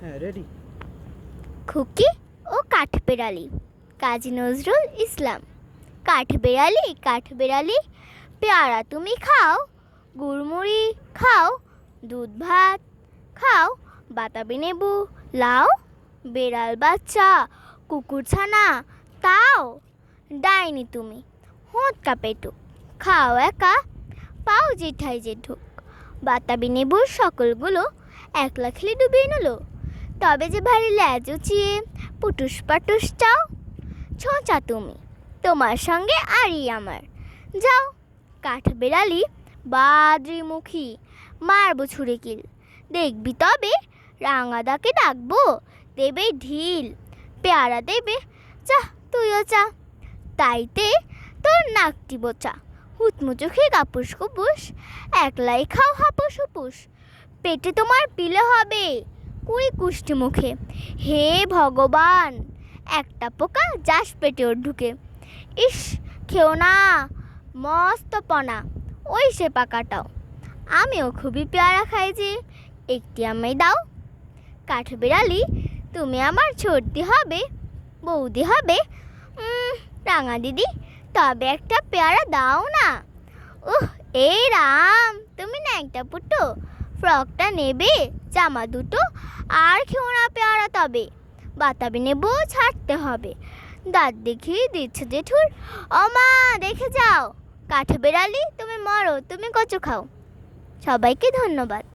হ্যাঁ খুকি ও কাঠবেড়ালি। কাজী নজরুল ইসলাম। কাঠবেড়ালি কাঠবেড়ালি, পেয়ারা তুমি খাও, গুড়মুড়ি খাও, দুধ ভাত খাও, বাতাবি নেবু লাও, বেড়াল বাচ্চা কুকুর ছানা তাও, ডাইনি তুমি হোঁতকা পেটুক, খাও একা, পাও জেঠাই জেঠুক। বাতাবি নেবুর সকলগুলো একলা খেলে ডুবিয়ে নিল। তবে যে ভারী ল্যাজ উচিয়ে পুটুস পাটুস চাও, ছোঁচা তুমি, তোমার সঙ্গে আরই আমার। যাও, কাঠ বেড়ালি, বাদ্রিমুখী, মারবো ছুঁড়ে কিল। দেখবি তবে রাঙাদাকে ডাকবো, দেবে ঢিল, পেয়ারা দেবে, যা তুইও চা তাইতে তোর নাকটি বোচা হুতমুচো চোখে কাপুস কুপুস, একলাই খাও হাপুস হুপুস, পেটে তোমার পিলে হবে। কুড়ি কুষ্টি মুখে। হে ভগবান, একটা পোকা যাস পেটে ওর ঢুকে। ইস, খেও না মস্ত পনা ওই সে পাকাটাও। আমিও খুবই পেয়ারা খাই যে, একটি আমায় দাও। কাঠ বিড়ালি, তুমি আমার ছোটদি হবে, বৌদি হবে। রাঙা দিদি, তবে একটা পেয়ারা দাও না। উহ, এই রাম, তুমি না একটা পুটো ফ্রকটা নেবে, জামা দুটো, আর খেও না পেয়ারা তবে। বাতাবি নেব, ছাড়তে হবে। দাঁত দেখিয়ে দিচ্ছে জেঠুর অমা দেখে যাও। কাঠ বেড়ালি তুমি মরো, তুমি কচু খাও। সবাইকে ধন্যবাদ।